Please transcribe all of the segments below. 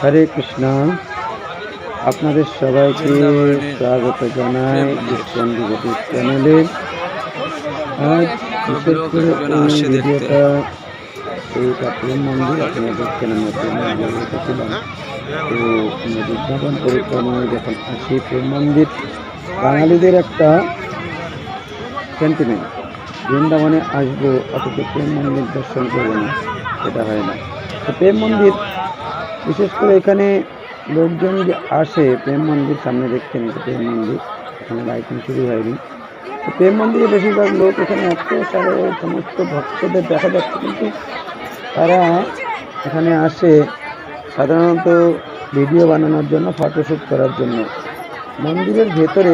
হরে কৃষ্ণ। আপনাদের সবাইকে স্বাগত জানাই বিজেপি চ্যানেলে বাঙালিদের একটা সেন্টিমেন্ট বৃন্দাবনে আসব, অথচ প্রেম মন্দির দর্শন করব না, সেটা হয় না। প্রেম মন্দির বিশেষ করে এখানে লোকজন যে আসে, প্রেম মন্দির সামনে দেখছেন এটা প্রেম মন্দির। এখানে লাইটিং শুরু হয়নি। তো প্রেম মন্দিরে বেশিরভাগ লোক এখানে এত সারে সমস্ত ভক্তদের দেখা যাচ্ছে, কিন্তু তারা এখানে আসে সাধারণত ভিডিও বানানোর জন্য ফটোশ্যুট করার জন্য। মন্দিরের ভেতরে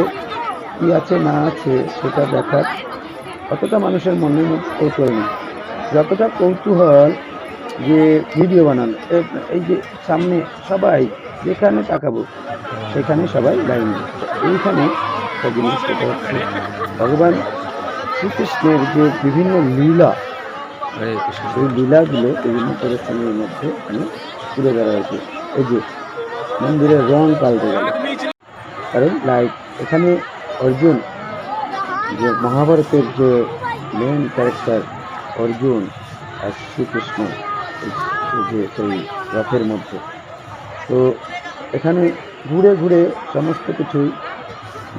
কী আছে, না আছে, সেটা দেখার অতটা মানুষের মনের মধ্যে কৌতূহল নেই। যতটা কৌতূহল যে ভিডিও বানানো এই যে সামনে সবাই যেখানে তাকাবো সেখানে সবাই লাইন এইখানে একটা জিনিস হচ্ছে ভগবান শ্রীকৃষ্ণের যে বিভিন্ন লীলা সেই লীলাগুলো বিভিন্ন পরিশ্রমের মধ্যে এখানে তুলে ধরা হয়েছে। এই যে মন্দিরের রং পাল্টে গেল। কারণ লাইট এখানে অর্জুন যে মহাভারতের যে মেন ক্যারেক্টার অর্জুন আর শ্রীকৃষ্ণ। যে সেই রথের মধ্যে। তো এখানে ঘুরে ঘুরে সমস্ত কিছুই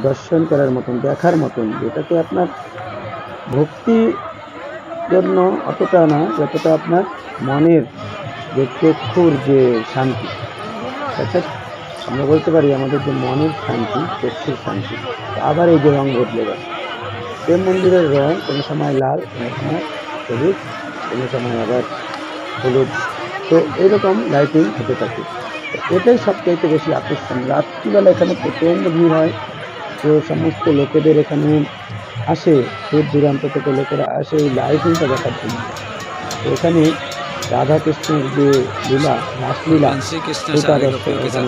দর্শন করার মতন, দেখার মতন যেটাকে আপনার ভক্তি জন্য অতটা না, যতটা আপনার মনের যে চক্ষুর যে শান্তি। অর্থাৎ আমরা বলতে পারি আমাদের যে মনের শান্তি, চক্ষুর শান্তি আবার এই যে রং বদলে গেল। প্রেম মন্দিরের রং কোনো সময় লাল, কোনো সময় সবুজ কোনো সময় আবার হলুদ। তো এরকম লাইটিং হতে থাকে। এটাই সবচাইতে বেশি আকর্ষণ। রাত্রিবেলা এখানে প্রচণ্ড ভিড় হয়। তো সমস্ত লোকেদের এখানে আসে। দূর দূরান্ত থেকে লোকেরা আসে এই লাইটিংটা দেখার জন্য। তো এখানে রাধাকৃষ্ণের যে লীলা রাসলীলা সেটা রাধাকৃষ্ণ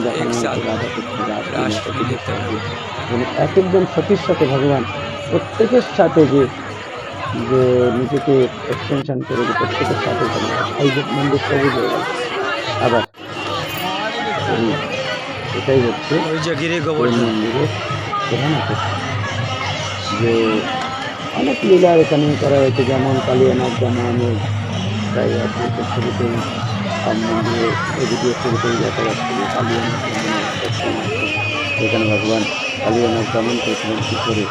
মানে এক একজন সতীর সাথে ভগবান প্রত্যেকের সাথে যে যে নিজেকে এক্সটেনশন করে যে প্রত্যেকের সাথে এখানে এই যে মন্দির সবুজ হয়ে গেল। আবার এটাই হচ্ছে মন্দিরের প্রধান আকর্ষণ যে অনেক লীলা এখানে করা হয়েছে যেমন কালিয়ানাথ যেমন তাই আর কি তো শুরুতে রাম মন্দিরে ভিডিও শুরুতেই দেখা যাচ্ছে কালিয়ানাথ আছে। যেখানে ভগবান কালিয়ানাথ দমন করেছিলেন কী করে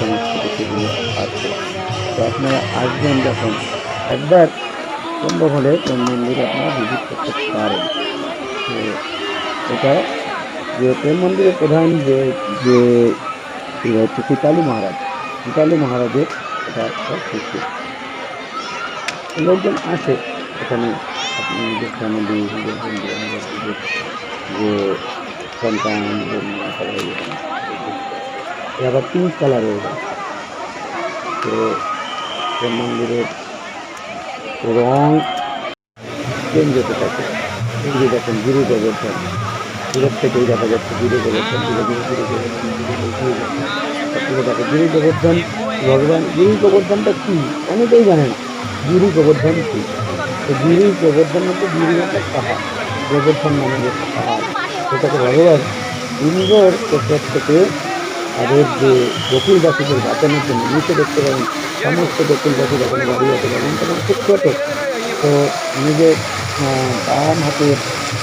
সমস্ত কিছুগুলো আছে তো আপনারা আসবেন যখন একবার সম্ভব হলে কোন মন্দিরে আপনারা ভিজিট করতে পারেন তো এটা যে প্রেম মন্দিরের প্রধান যে যে ইয়ে হচ্ছে পিতালি মহারাজ পিতালি মহারাজের এটা একটা সৃষ্টি লোকজন আসে এখানে আপনি নিজের ফ্যামিলি নিজের বন্ধু বান্ধব, নিজের যে সন্তান বন্যা সবাই এখানে আসে। আবার পিঙ্ক কালার হয়ে গেছে তো মন্দিরের রং চেঞ্জ হতে থাকে এই যে দেখেন গিরি গোবর্ধন দূরের থেকেই দেখা যাচ্ছে গিরি গোবর্ধন ধীরে ধীরে ধীরে ধীরে দেখো গিরি গোবর্ধন ভগবান গিরি গোবর্ধনটা কী অনেকেই জানে না গিরি গোবর্ধন কী তো গিরি গোবর্ধন হচ্ছে গিরি একটা পাহাড় গোবর্ধন মানে যে পাহাড় সেটাকে ভগবান ইন্দোর চক্র থেকে তাদের যে গোকুলবাসীদের বাঁচানোর জন্য নিচে দেখতে পারেন সমস্ত গোকুলবাসী যখন বাড়ি আছে তখন তখন খুব ছোটো তো নিজের আহ, বাম হাতের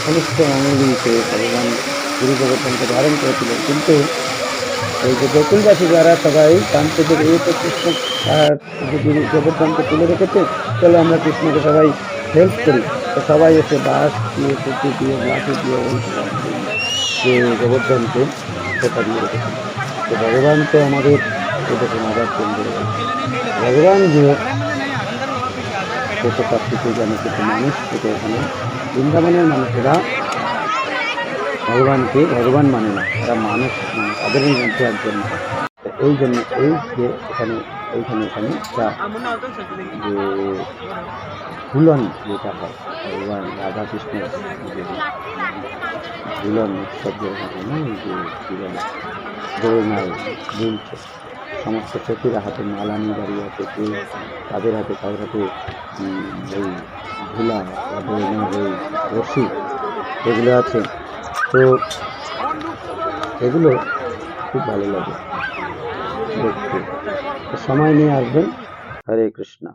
কনিষ্ঠ আঙুলিতে ভগবান গুরু গোবর্ধনকে ধারণ করেছিলেন কিন্তু এই যে গোকুলবাসী যারা সবাই জানতে যে এই তো কৃষ্ণ আর যে গুরু গোবর্ধনকে তুলে রেখেছে চলো আমরা কৃষ্ণকে সবাই হেল্প করি তো সবাই এসে বাঁশ দিয়ে কুটি দিয়ে লাঠি দিয়ে ওই যে গোবর্ধনকে সেটা দিয়ে রেখেছে তো ভগবান তো আমাদের ভগবান যে কত সব জানে কিছু মানুষ থেকে এখানে বৃন্দাবনের মানুষেরা ভগবানকে, ভগবান মানে না, তারা মানুষ মানে তাদের মধ্যে একজন এই জন্য এই যে এখানে, এইখানে, এখানে একটা যে ঝুলন যেটা হয়, ভগবান রাধা কৃষ্ণের যে ঝুলন, উৎসব যে ঝুলন। দোলনায় দুলছে সমস্ত সখীরা হাতে মালা নিয়ে দাঁড়িয়ে আছে কেউ তাদের হাতে কারোর হাতে ঝুলা বা দোলনার ওই রশি, এগুলো আছে। তো এগুলো খুব ভালো লাগে। দেখতে। সময় নিয়ে আসবেন। হরে কৃষ্ণ।